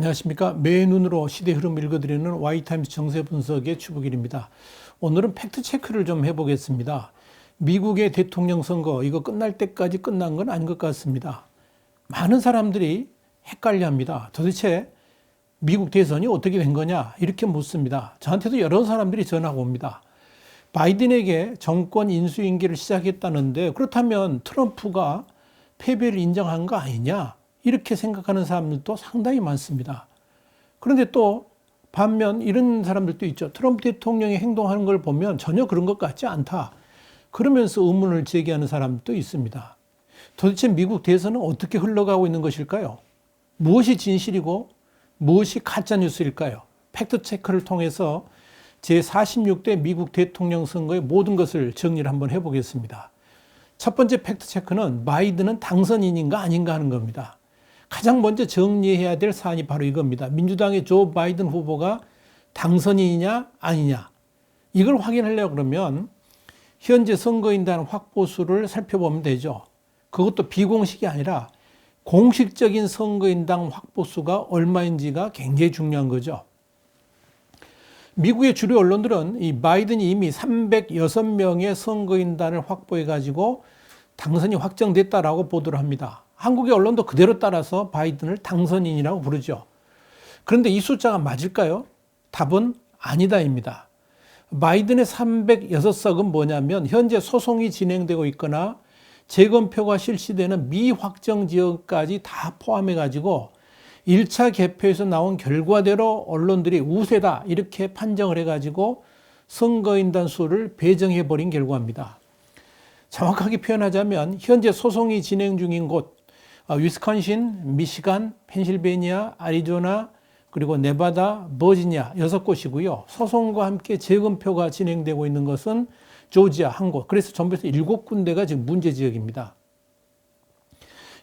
안녕하십니까. 매 눈으로 시대 흐름 읽어드리는 와이타임스 정세 분석의 추부길입니다. 오늘은 팩트 체크를 좀 해보겠습니다. 미국의 대통령 선거, 이거 끝날 때까지 끝난 건 아닌 것 같습니다. 많은 사람들이 헷갈려 합니다. 도대체 미국 대선이 어떻게 된 거냐? 이렇게 묻습니다. 저한테도 여러 사람들이 전화가 옵니다. 바이든에게 정권 인수인계를 시작했다는데 그렇다면 트럼프가 패배를 인정한 거 아니냐? 이렇게 생각하는 사람들도 상당히 많습니다. 그런데 또 반면 이런 사람들도 있죠. 트럼프 대통령이 행동하는 걸 보면 전혀 그런 것 같지 않다. 그러면서 의문을 제기하는 사람도 있습니다. 도대체 미국 대선은 어떻게 흘러가고 있는 것일까요? 무엇이 진실이고 무엇이 가짜 뉴스일까요? 팩트 체크를 통해서 제 46대 미국 대통령 선거의 모든 것을 정리를 한번 해보겠습니다. 첫 번째 팩트 체크는 바이든은 당선인인가 아닌가 하는 겁니다. 가장 먼저 정리해야 될 사안이 바로 이겁니다. 민주당의 조 바이든 후보가 당선인이냐 아니냐. 이걸 확인하려고 그러면 현재 선거인단 확보수를 살펴보면 되죠. 그것도 비공식이 아니라 공식적인 선거인당 확보수가 얼마인지가 굉장히 중요한 거죠. 미국의 주류 언론들은 이 바이든이 이미 306명의 선거인단을 확보해 가지고 당선이 확정됐다라고 보도를 합니다. 한국의 언론도 그대로 따라서 바이든을 당선인이라고 부르죠. 그런데 이 숫자가 맞을까요? 답은 아니다입니다. 바이든의 306석은 뭐냐면 현재 소송이 진행되고 있거나 재검표가 실시되는 미확정 지역까지 다 포함해 가지고 1차 개표에서 나온 결과대로 언론들이 우세다 이렇게 판정을 해 가지고 선거인단 수를 배정해 버린 결과입니다. 정확하게 표현하자면 현재 소송이 진행 중인 곳 어, 위스콘신, 미시간, 펜실베니아, 아리조나, 그리고 네바다, 버지니아 여섯 곳이고요. 소송과 함께 재검표가 진행되고 있는 것은 조지아 한 곳. 그래서 전부에서 일곱 군데가 지금 문제 지역입니다.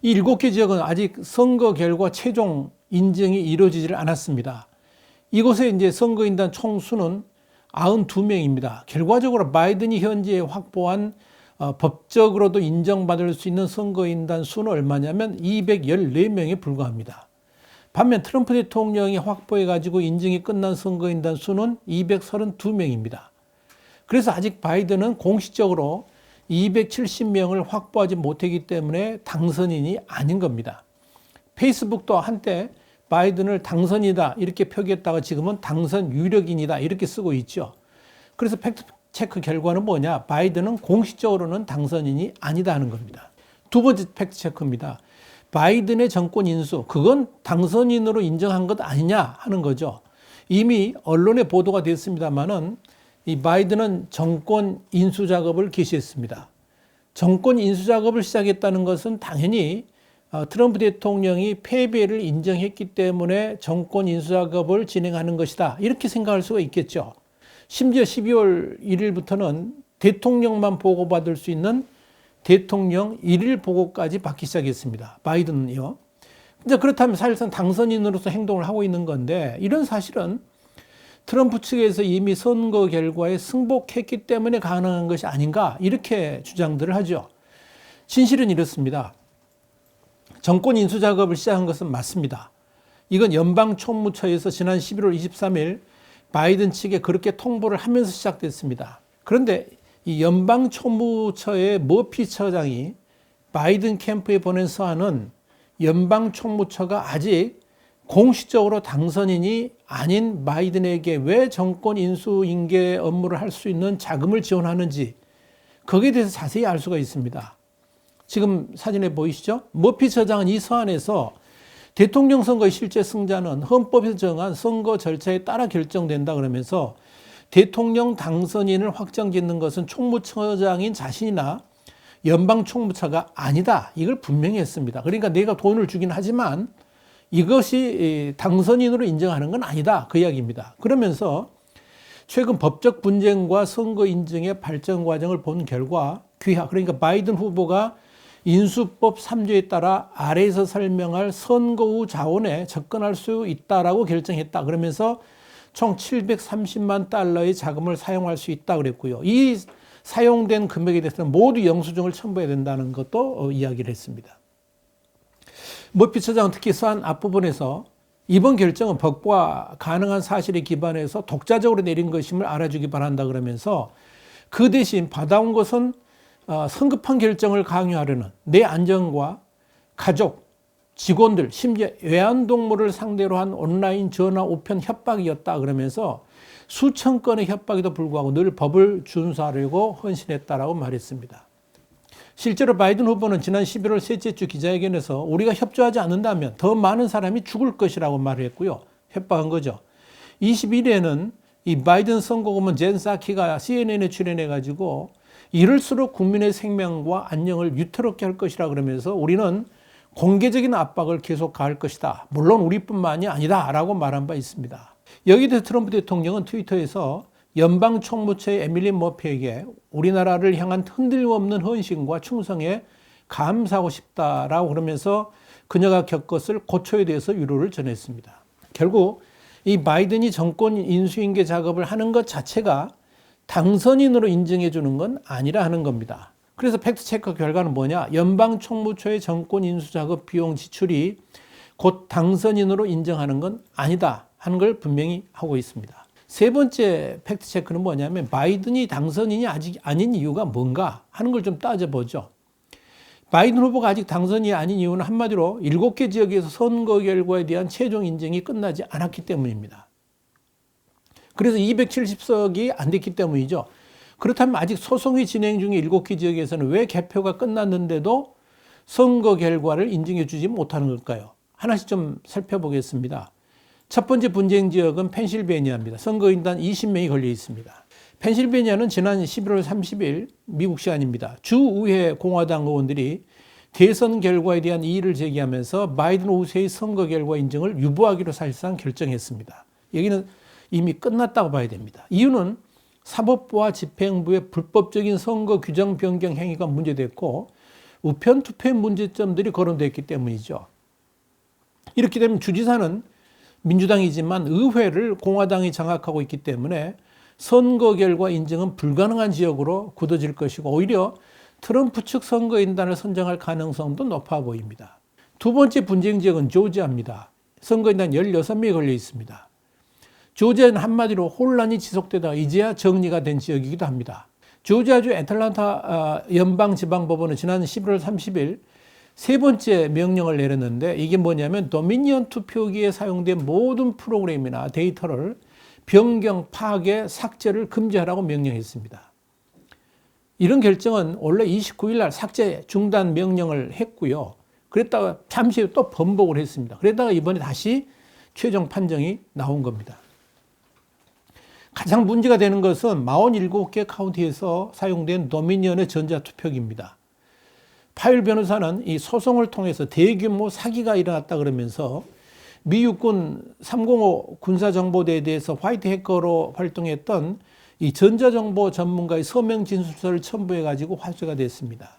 이 일곱 개 지역은 아직 선거 결과 최종 인정이 이루어지질 않았습니다. 이곳에 이제 선거인단 총수는 92명입니다. 결과적으로 바이든이 현재 확보한 어, 법적으로도 인정받을 수 있는 선거인단 수는 얼마냐면 214명에 불과합니다. 반면 트럼프 대통령이 확보해 가지고 인증이 끝난 선거인단 수는 232명입니다. 그래서 아직 바이든은 공식적으로 270명을 확보하지 못했기 때문에 당선인이 아닌 겁니다. 페이스북도 한때 바이든을 당선이다 이렇게 표기했다가 지금은 당선 유력인이다 이렇게 쓰고 있죠. 그래서 팩트 체크 결과는 뭐냐? 바이든은 공식적으로는 당선인이 아니다 하는 겁니다. 두 번째 팩트 체크입니다. 바이든의 정권 인수, 그건 당선인으로 인정한 것 아니냐 하는 거죠. 이미 언론에 보도가 됐습니다만은 이 바이든은 정권 인수 작업을 개시했습니다. 정권 인수 작업을 시작했다는 것은 당연히 어, 트럼프 대통령이 패배를 인정했기 때문에 정권 인수 작업을 진행하는 것이다. 이렇게 생각할 수가 있겠죠. 심지어 12월 1일부터는 대통령만 보고받을 수 있는 대통령 1일 보고까지 받기 시작했습니다. 바이든은요. 이제 그렇다면 사실상 당선인으로서 행동을 하고 있는 건데 이런 사실은 트럼프 측에서 이미 선거 결과에 승복했기 때문에 가능한 것이 아닌가 이렇게 주장들을 하죠. 진실은 이렇습니다. 정권 인수 작업을 시작한 것은 맞습니다. 이건 연방 총무처에서 지난 11월 23일 바이든 측에 그렇게 통보를 하면서 시작됐습니다. 그런데 이 연방 총무처의 머피 처장이 바이든 캠프에 보낸 서한은 연방 총무처가 아직 공식적으로 당선인이 아닌 바이든에게 왜 정권 인수 인계 업무를 할 수 있는 자금을 지원하는지 거기에 대해서 자세히 알 수가 있습니다. 지금 사진에 보이시죠? 머피 처장은 이 서한에서 대통령 선거의 실제 승자는 헌법에서 정한 선거 절차에 따라 결정된다 그러면서 대통령 당선인을 확정 짓는 것은 총무처장인 자신이나 연방 총무처가 아니다. 이걸 분명히 했습니다. 그러니까 내가 돈을 주긴 하지만 이것이 당선인으로 인정하는 건 아니다. 그 이야기입니다. 그러면서 최근 법적 분쟁과 선거 인증의 발전 과정을 본 결과 귀하 그러니까 바이든 후보가 인수법 3조에 따라 아래에서 설명할 선거 후 자원에 접근할 수 있다라고 결정했다. 그러면서 총 730만 달러의 자금을 사용할 수 있다 그랬고요. 이 사용된 금액에 대해서는 모두 영수증을 첨부해야 된다는 것도 어, 이야기를 했습니다. 머피 처장은 특히 산 앞부분에서 이번 결정은 법과 가능한 사실에 기반해서 독자적으로 내린 것임을 알아주기 바란다 그러면서 그 대신 받아온 것은 어, 성급한 결정을 강요하려는 내 안전과 가족, 직원들, 심지어 애완동물을 상대로 한 온라인 전화 우편 협박이었다 그러면서 수천 건의 협박에도 불구하고 늘 법을 준수하려고 헌신했다라고 말했습니다. 실제로 바이든 후보는 지난 11월 셋째 주 기자회견에서 우리가 협조하지 않는다면 더 많은 사람이 죽을 것이라고 말을 했고요. 협박한 거죠. 21일에는 이 바이든 선거고문 젠 사키가 CNN에 출연해 가지고 이럴수록 국민의 생명과 안녕을 위태롭게 할 것이라 그러면서 우리는 공개적인 압박을 계속 가할 것이다. 물론 우리뿐만이 아니다 라고 말한 바 있습니다. 대해 트럼프 대통령은 트위터에서 연방 총무처의 에밀리 머피에게 우리나라를 향한 흔들림 없는 헌신과 충성에 감사하고 싶다라고 그러면서 그녀가 겪었을 고초에 대해서 위로를 전했습니다. 결국 이 바이든이 정권 인수인계 작업을 하는 것 자체가 당선인으로 인정해 주는 건 아니라 하는 겁니다. 그래서 팩트체크 결과는 뭐냐? 연방 총무처의 정권 인수 작업 비용 지출이 곧 당선인으로 인정하는 건 아니다 하는 걸 분명히 하고 있습니다. 세 번째 팩트 체크는 뭐냐면 바이든이 당선인이 아직 아닌 이유가 뭔가 하는 걸 좀 따져보죠. 바이든 후보가 아직 당선이 아닌 이유는 한마디로 7개 지역에서 선거 결과에 대한 최종 인정이 끝나지 않았기 때문입니다. 그래서 270석이 안 됐기 때문이죠. 그렇다면 아직 소송이 진행 중인 7개 지역에서는 왜 개표가 끝났는데도 선거 결과를 인정해 주지 못하는 걸까요? 하나씩 좀 살펴보겠습니다. 첫 번째 분쟁 지역은 펜실베니아입니다. 선거인단 20명이 걸려 있습니다. 펜실베니아는 지난 11월 30일 미국 시간입니다. 주 의회 공화당 의원들이 대선 결과에 대한 이의를 제기하면서 바이든 우세의 선거 결과 인정을 유보하기로 사실상 결정했습니다. 여기는 이미 끝났다고 봐야 됩니다. 이유는 사법부와 집행부의 불법적인 선거 규정 변경 행위가 문제됐고 우편 투표의 문제점들이 거론됐기 때문이죠. 이렇게 되면 주지사는 민주당이지만 의회를 공화당이 장악하고 있기 때문에 선거 결과 인정은 불가능한 지역으로 굳어질 것이고 오히려 트럼프 측 선거인단을 선정할 가능성도 높아 보입니다. 두 번째 분쟁 지역은 조지아입니다. 선거인단 16명이 걸려 있습니다. 조지아는 한마디로 혼란이 지속되다가 이제야 정리가 된 지역이기도 합니다. 조지아주 애틀란타 연방 지방법원은 지난 11월 30일 세 번째 명령을 내렸는데 이게 뭐냐면 도미니언 투표기에 사용된 모든 프로그램이나 데이터를 변경, 파괴, 삭제를 금지하라고 명령했습니다. 이런 결정은 원래 29일 날 삭제 중단 명령을 했고요. 그랬다가 잠시 또 번복을 했습니다. 그러다가 이번에 다시 최종 판정이 나온 겁니다. 가장 문제가 되는 것은 47개 카운티에서 사용된 도미니언의 전자투표기입니다. 파일 변호사는 이 소송을 통해서 대규모 사기가 일어났다 그러면서 미 육군 305 군사정보대에 대해서 화이트 해커로 활동했던 이 전자정보 전문가의 서명 진술서를 첨부해 가지고 화제가 됐습니다.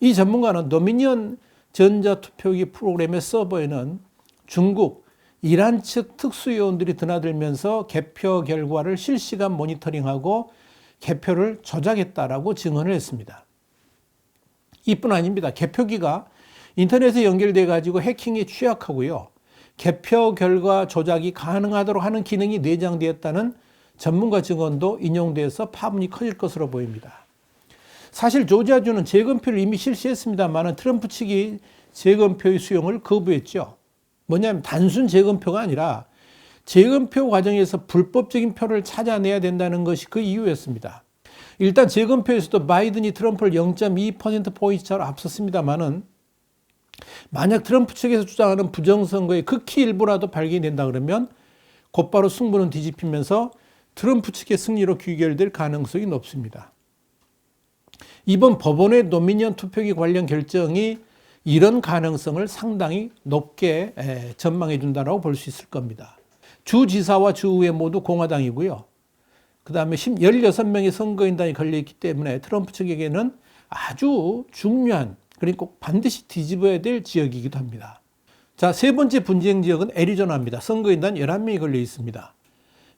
이 전문가는 도미니언 전자투표기 프로그램의 서버에는 중국, 이란 측 특수요원들이 드나들면서 개표 결과를 실시간 모니터링하고 개표를 조작했다라고 증언을 했습니다. 이뿐 아닙니다. 개표기가 인터넷에 연결돼 가지고 해킹에 취약하고요. 개표 결과 조작이 가능하도록 하는 기능이 내장되었다는 전문가 증언도 인용돼서 파문이 커질 것으로 보입니다. 사실 조지아주는 재검표를 이미 실시했습니다만 트럼프 측이 재검표의 수용을 거부했죠. 뭐냐면 단순 재검표가 아니라 재검표 과정에서 불법적인 표를 찾아내야 된다는 것이 그 이유였습니다. 일단 재검표에서도 바이든이 트럼프를 0.2%포인트 차로 앞섰습니다만은 만약 트럼프 측에서 주장하는 부정선거의 극히 일부라도 발견된다 그러면 곧바로 승부는 뒤집히면서 트럼프 측의 승리로 귀결될 가능성이 높습니다. 이번 법원의 노미니언 투표기 관련 결정이 이런 가능성을 상당히 높게 전망해 준다고 볼 수 있을 겁니다. 주 지사와 주 의회 모두 공화당이고요. 그 다음에 16명의 선거인단이 걸려있기 때문에 트럼프 측에게는 아주 중요한, 그러니까 반드시 뒤집어야 될 지역이기도 합니다. 자, 세 번째 분쟁 지역은 애리조나입니다. 선거인단 11명이 걸려 있습니다.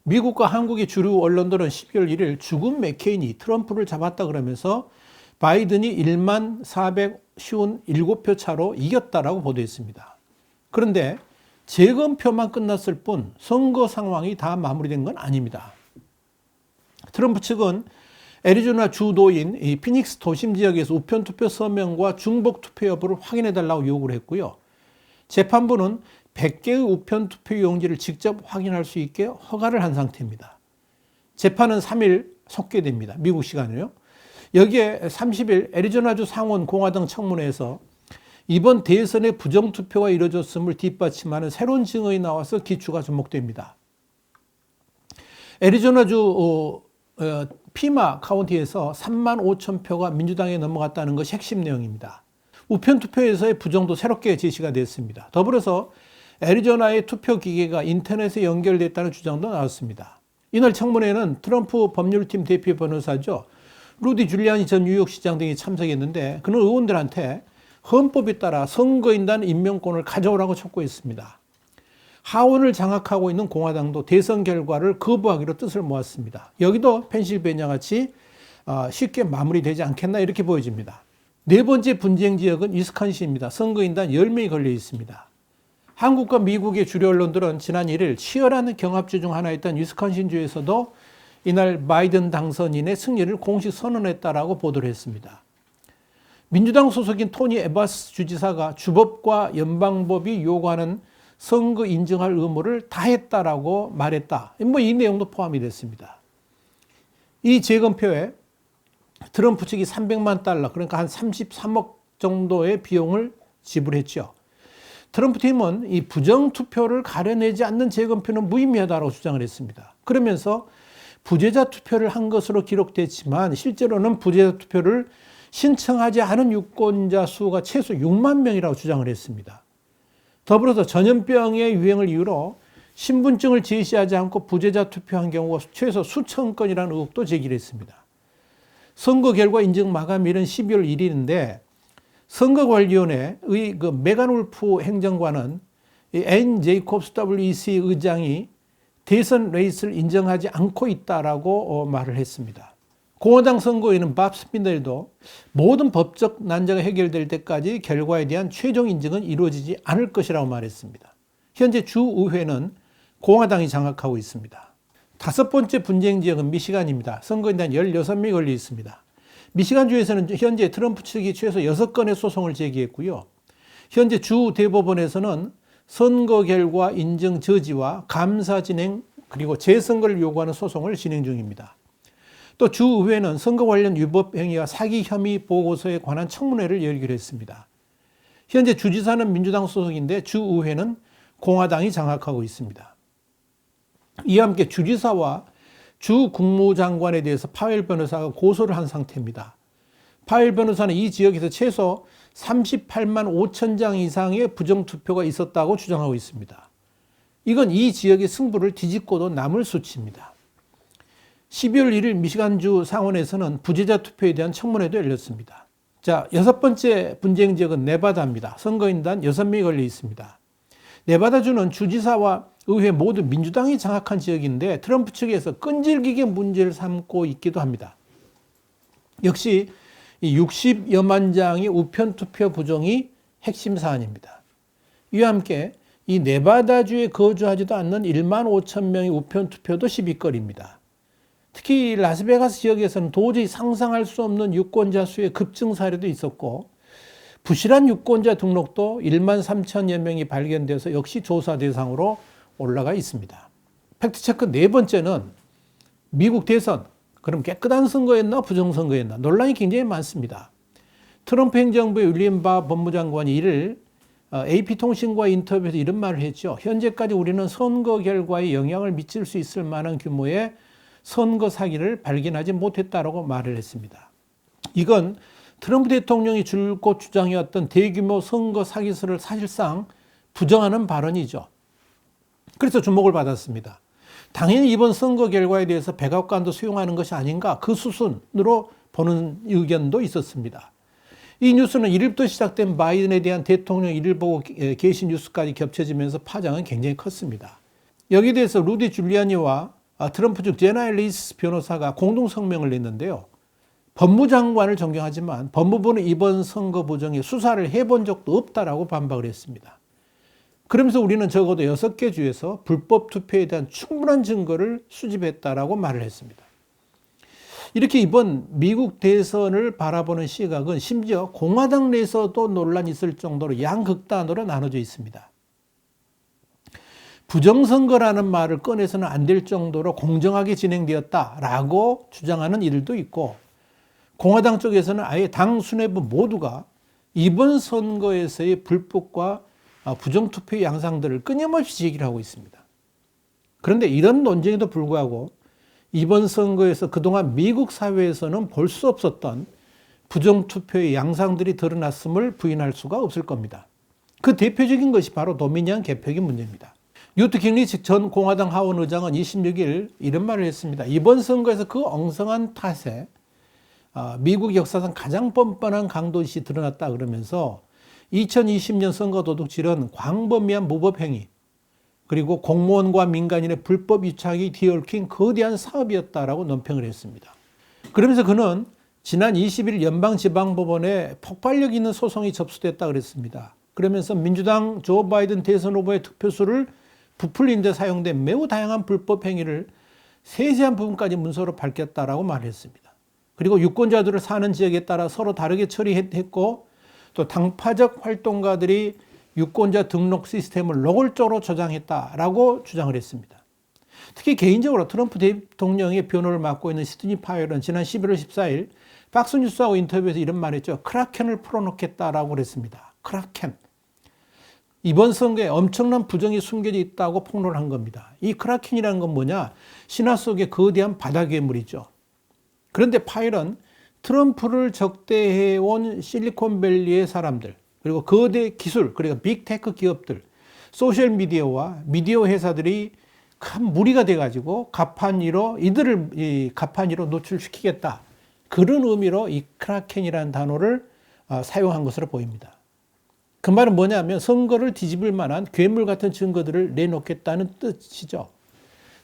미국과 한국의 주류 언론들은 12월 1일 죽은 맥케인이 트럼프를 잡았다 그러면서 바이든이 1만 457표 차로 이겼다라고 보도했습니다. 그런데 재검표만 끝났을 뿐 선거 상황이 다 마무리된 건 아닙니다. 트럼프 측은 애리조나 주도인 이 피닉스 도심 지역에서 우편 투표 서명과 중복 투표 여부를 확인해 달라고 요구를 했고요. 재판부는 100개의 우편 투표 용지를 직접 확인할 수 있게 허가를 한 상태입니다. 재판은 3일 속개됩니다. 미국 시간으로요. 여기에 30일 애리조나주 상원 공화당 청문회에서 이번 대선에 부정투표가 이뤄졌음을 뒷받침하는 새로운 증언이 나와서 기추가 주목됩니다. 애리조나주 어, 어, 피마 카운티에서 3만 5천 표가 민주당에 넘어갔다는 것이 핵심 내용입니다. 우편 투표에서의 부정도 새롭게 제시가 됐습니다. 더불어서 애리조나의 투표 기계가 인터넷에 연결됐다는 주장도 나왔습니다. 이날 청문회는 트럼프 법률팀 대표 변호사죠. 루디 줄리아니 전 뉴욕시장 등이 참석했는데 그는 의원들한테 헌법에 따라 선거인단 임명권을 가져오라고 촉구했습니다. 하원을 장악하고 있는 공화당도 대선 결과를 거부하기로 뜻을 모았습니다. 여기도 펜실베니아 같이 어, 쉽게 마무리되지 않겠나 이렇게 보여집니다. 네 번째 분쟁 지역은 위스콘신입니다. 선거인단 10명이 걸려 있습니다. 한국과 미국의 주류 언론들은 지난 1일 치열한 경합주 중 하나였던 위스콘신주에서도 이날 바이든 당선인의 승리를 공식 선언했다라고 보도를 했습니다. 민주당 소속인 토니 에바스 주지사가 주법과 연방법이 요구하는 선거 인정할 의무를 다했다라고 말했다. 뭐 이 내용도 포함이 됐습니다. 이 재검표에 트럼프 측이 300만 달러, 그러니까 한 33억 정도의 비용을 지불했죠. 트럼프 팀은 이 부정 투표를 가려내지 않는 재검표는 무의미하다고 주장을 했습니다. 그러면서 부재자 투표를 한 것으로 기록됐지만 실제로는 부재자 투표를 신청하지 않은 유권자 수가 최소 6만 명이라고 주장을 했습니다. 더불어서 전염병의 유행을 이유로 신분증을 제시하지 않고 부재자 투표한 경우가 최소 수천 건이라는 의혹도 제기를 했습니다. 선거 결과 인증 마감일은 12월 1일인데 선거관리위원회의 그 메간 울프 행정관은 앤 제이콥스 WEC 의장이 대선 레이스를 인정하지 않고 있다라고 어, 말을 했습니다. 공화당 선거에는 밥 스피너도 모든 법적 난제가 해결될 때까지 결과에 대한 최종 인증은 이루어지지 않을 것이라고 말했습니다. 현재 주의회는 공화당이 장악하고 있습니다. 다섯 번째 분쟁 지역은 미시간입니다. 대한 16명이 걸려 있습니다. 미시간주에서는 현재 트럼프 측이 최소 6건의 소송을 제기했고요. 현재 주 대법원에서는 선거 결과 인증 저지와 감사 진행 그리고 재선거를 요구하는 소송을 진행 중입니다. 또 주의회는 선거 관련 위법 행위와 사기 혐의 보고서에 관한 청문회를 열기로 했습니다. 현재 주지사는 민주당 소속인데 주의회는 공화당이 장악하고 있습니다. 이와 함께 주지사와 주 국무장관에 대해서 파웰 변호사가 고소를 한 상태입니다. 파웰 변호사는 이 지역에서 최소 38만 5천 장 이상의 부정투표가 있었다고 주장하고 있습니다. 이건 이 지역의 승부를 뒤집고도 남을 수치입니다. 12월 1일 미시간주 상원에서는 부재자 투표에 대한 청문회도 열렸습니다. 자, 여섯 번째 분쟁 지역은 네바다입니다. 선거인단 6명이 걸려 있습니다. 네바다주는 주지사와 의회 모두 민주당이 장악한 지역인데 트럼프 측에서 끈질기게 문제를 삼고 있기도 합니다. 역시 60여만 장의 우편 투표 부정이 핵심 사안입니다. 이와 함께 이 네바다주에 거주하지도 않는 1만 5천 명의 우편 투표도 시비거리입니다. 특히 라스베가스 지역에서는 도저히 상상할 수 없는 유권자 수의 급증 사례도 있었고 부실한 유권자 등록도 1만 3천여 명이 발견돼서 역시 조사 대상으로 올라가 있습니다. 팩트체크 네 번째는 미국 대선 그럼 깨끗한 선거였나 부정선거였나 논란이 굉장히 많습니다. 트럼프 행정부의 윌리엄 바 법무장관이 이를 AP통신과 인터뷰에서 이런 말을 했죠. 현재까지 우리는 선거 결과에 영향을 미칠 수 있을 만한 규모의 선거 사기를 발견하지 못했다라고 말을 했습니다. 이건 트럼프 대통령이 줄곧 주장해왔던 대규모 선거 사기설을 사실상 부정하는 발언이죠. 그래서 주목을 받았습니다. 당연히 이번 선거 결과에 대해서 백악관도 수용하는 것이 아닌가 그 수순으로 보는 의견도 있었습니다. 이 뉴스는 1일부터 시작된 바이든에 대한 대통령 일일 보고 계신 뉴스까지 겹쳐지면서 파장은 굉장히 컸습니다. 여기에 대해서 루디 줄리아니와 아, 트럼프 측 제나 엘리스 변호사가 공동 성명을 냈는데요. 법무장관을 존경하지만 법무부는 이번 선거 부정에 수사를 해본 적도 없다라고 반박을 했습니다. 그러면서 우리는 적어도 여섯 개 주에서 불법 투표에 대한 충분한 증거를 수집했다라고 말을 했습니다. 이렇게 이번 미국 대선을 바라보는 시각은 심지어 공화당 내에서도 논란이 있을 정도로 양극단으로 나눠져 있습니다. 부정선거라는 말을 꺼내서는 안 될 정도로 공정하게 진행되었다라고 주장하는 이들도 있고 공화당 쪽에서는 아예 당 수뇌부 모두가 이번 선거에서의 불법과 부정투표 양상들을 끊임없이 제기를 하고 있습니다. 그런데 이런 논쟁에도 불구하고 이번 선거에서 그동안 미국 사회에서는 볼 수 없었던 부정투표의 양상들이 드러났음을 부인할 수가 없을 겁니다. 그 대표적인 것이 바로 도미니언 개표기 문제입니다. 뉴트 깅리치 전 공화당 하원 의장은 26일 이런 말을 했습니다. 이번 선거에서 그 엉성한 탓에 아, 미국 역사상 가장 뻔뻔한 강도짓이 드러났다 그러면서 2020년 선거 도둑질은 광범위한 무법행위 그리고 공무원과 민간인의 불법 유착이 뒤얽힌 거대한 사업이었다라고 논평을 했습니다. 그러면서 그는 지난 20일 연방지방법원에 폭발력 있는 소송이 접수됐다 그랬습니다. 그러면서 민주당 조 바이든 대선 후보의 투표수를 부풀린 데 사용된 매우 다양한 불법 행위를 세세한 부분까지 문서로 밝혔다라고 말했습니다. 그리고 유권자들을 사는 지역에 따라 서로 다르게 처리했고 또 당파적 활동가들이 유권자 등록 시스템을 노골적으로 조장했다라고 주장을 했습니다. 특히 개인적으로 트럼프 대통령의 변호를 맡고 있는 시드니 파웰은 지난 11월 14일 박스뉴스하고 인터뷰에서 이런 말 했죠. 크라켄을 풀어놓겠다라고 그랬습니다. 크라켄. 이번 선거에 엄청난 부정이 숨겨져 있다고 폭로한 겁니다. 이 크라켄이라는 건 뭐냐? 신화 속의 거대한 바다 괴물이죠. 그런데 파일은 트럼프를 적대해온 실리콘밸리의 사람들, 그리고 거대 기술, 그리고 빅테크 기업들, 소셜미디어와 미디어 회사들이 큰 무리가 돼가지고 가판위로 이들을 이 가판위로 노출시키겠다. 그런 의미로 이 크라켄이라는 단어를 어, 사용한 것으로 보입니다. 그 말은 뭐냐면 선거를 뒤집을 만한 괴물 같은 증거들을 내놓겠다는 뜻이죠.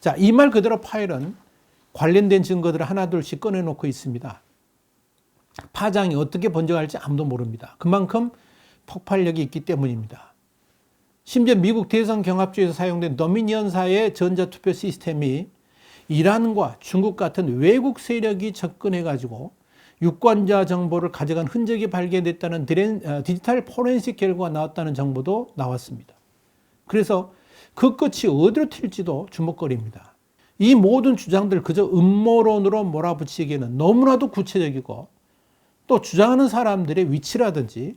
자, 이 말 그대로 파일은 관련된 증거들을 하나둘씩 꺼내놓고 있습니다. 파장이 어떻게 번져갈지 아무도 모릅니다. 그만큼 폭발력이 있기 때문입니다. 심지어 미국 대선 경합주에서 사용된 도미니언사의 전자투표 시스템이 이란과 중국 같은 외국 세력이 접근해가지고 유권자 정보를 가져간 흔적이 발견됐다는 어, 디지털 포렌식 결과가 나왔다는 정보도 나왔습니다. 그래서 그 끝이 어디로 튈지도 주목거리입니다. 이 모든 주장들 그저 음모론으로 몰아붙이기에는 너무나도 구체적이고 또 주장하는 사람들의 위치라든지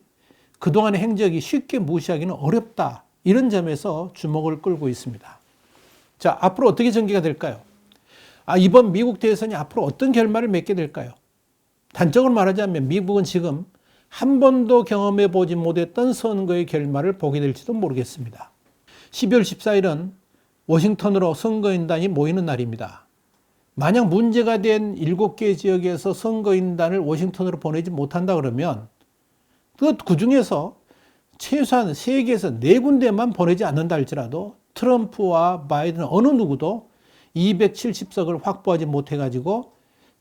그동안의 행적이 쉽게 무시하기는 어렵다. 이런 점에서 주목을 끌고 있습니다. 자, 앞으로 어떻게 전개가 될까요? 아, 이번 미국 대선이 앞으로 어떤 결말을 맺게 될까요? 단적으로 말하자면 미국은 지금 한 번도 경험해 보지 못했던 선거의 결말을 보게 될지도 모르겠습니다. 12월 14일은 워싱턴으로 선거인단이 모이는 날입니다. 만약 문제가 된 7개 지역에서 선거인단을 워싱턴으로 보내지 못한다 그러면 그 중에서 최소한 3개에서 4군데만 보내지 않는다 할지라도 트럼프와 바이든 어느 누구도 270석을 확보하지 못해가지고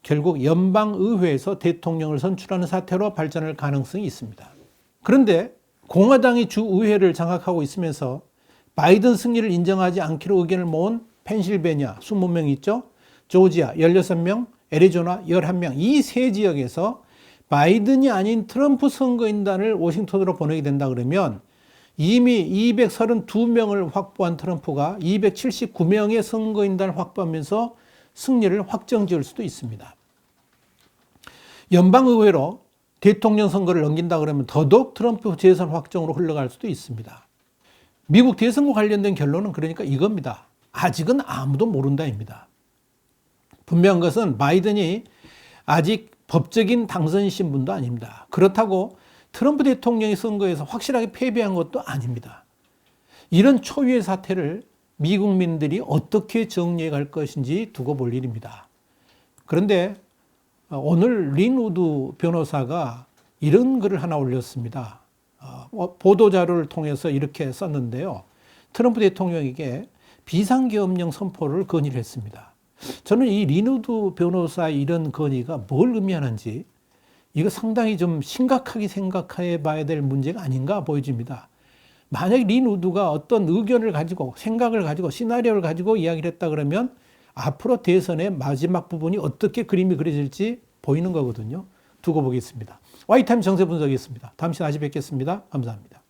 결국 연방의회에서 대통령을 선출하는 사태로 발전할 가능성이 있습니다. 그런데 공화당이 주의회를 장악하고 있으면서 바이든 승리를 인정하지 않기로 의견을 모은 펜실베니아 20명 있죠. 조지아 16명, 애리조나 11명 이 세 지역에서 바이든이 아닌 트럼프 선거인단을 워싱턴으로 보내게 된다 그러면 이미 232명을 확보한 트럼프가 279명의 선거인단을 확보하면서 승리를 확정 지을 수도 있습니다. 연방의회로 대통령 선거를 넘긴다 그러면 더더욱 트럼프 재선 확정으로 흘러갈 수도 있습니다. 미국 대선과 관련된 결론은 그러니까 이겁니다. 아직은 아무도 모른다입니다. 분명한 것은 바이든이 아직 법적인 당선 신분도 아닙니다. 그렇다고 트럼프 대통령이 선거에서 확실하게 패배한 것도 아닙니다. 이런 초유의 사태를 미국민들이 어떻게 정리해 갈 것인지 두고 볼 일입니다. 그런데 오늘 린 우드 변호사가 이런 글을 하나 올렸습니다. 어, 보도자료를 통해서 이렇게 썼는데요. 트럼프 대통령에게 비상계엄령 선포를 건의를 했습니다. 저는 이 리누드 변호사의 이런 건의가 뭘 의미하는지 이거 상당히 좀 심각하게 생각해 봐야 될 문제가 아닌가 보여집니다. 만약에 린 우드가 어떤 의견을 가지고 생각을 가지고 시나리오를 가지고 이야기를 했다 그러면 앞으로 대선의 마지막 부분이 어떻게 그림이 그려질지 보이는 거거든요. 두고 보겠습니다. 와이타임 정세 분석이었습니다. 다음 시간에 다시 뵙겠습니다. 감사합니다.